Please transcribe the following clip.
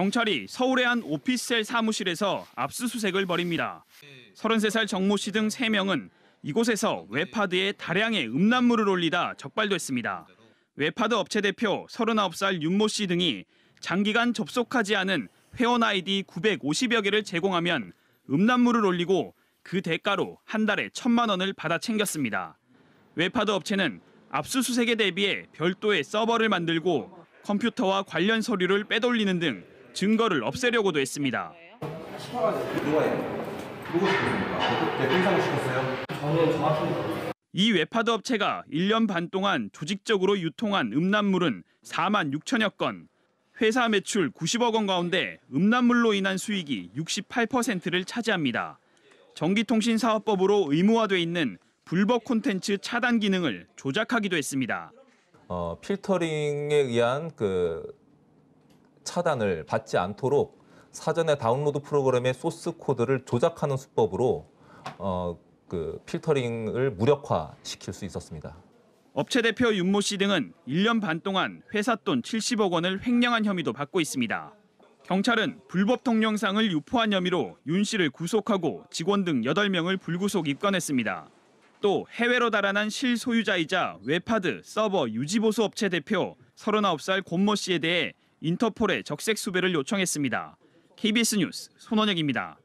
경찰이 서울의 한 오피스텔 사무실에서 압수수색을 벌입니다. 33살 정모 씨 등 3명은 이곳에서 웹하드에 다량의 음란물을 올리다 적발됐습니다. 웹하드 업체 대표 39살 윤모 씨 등이 장기간 접속하지 않은 회원 아이디 950여 개를 제공하면 음란물을 올리고 그 대가로 한 달에 천만 원을 받아 챙겼습니다. 웹하드 업체는 압수수색에 대비해 별도의 서버를 만들고 컴퓨터와 관련 서류를 빼돌리는 등 증거를 없애려고도 했습니다. 이 웹하드 업체가 1년 반 동안 조직적으로 유통한 음란물은 4만 6천여 건. 회사 매출 90억 원 가운데 음란물로 인한 수익이 68%를 차지합니다. 전기통신사업법으로 의무화돼 있는 불법 콘텐츠 차단 기능을 조작하기도 했습니다. 어, 필터링에 의한 그 차단을 받지 않도록 사전에 다운로드 프로그램의 소스 코드를 조작하는 수법으로 어, 그 필터링을 무력화시킬 수 있었습니다. 업체 대표 윤모 씨 등은 1년 반 동안 회사 돈 70억 원을 횡령한 혐의도 받고 있습니다. 경찰은 불법 동영상을 유포한 혐의로 윤 씨를 구속하고 직원 등 8명을 불구속 입건했습니다. 또 해외로 달아난 실소유자이자 웹하드 서버 유지보수 업체 대표 39살 권모 씨에 대해 인터폴에 적색 수배를 요청했습니다. KBS 뉴스 손원혁입니다.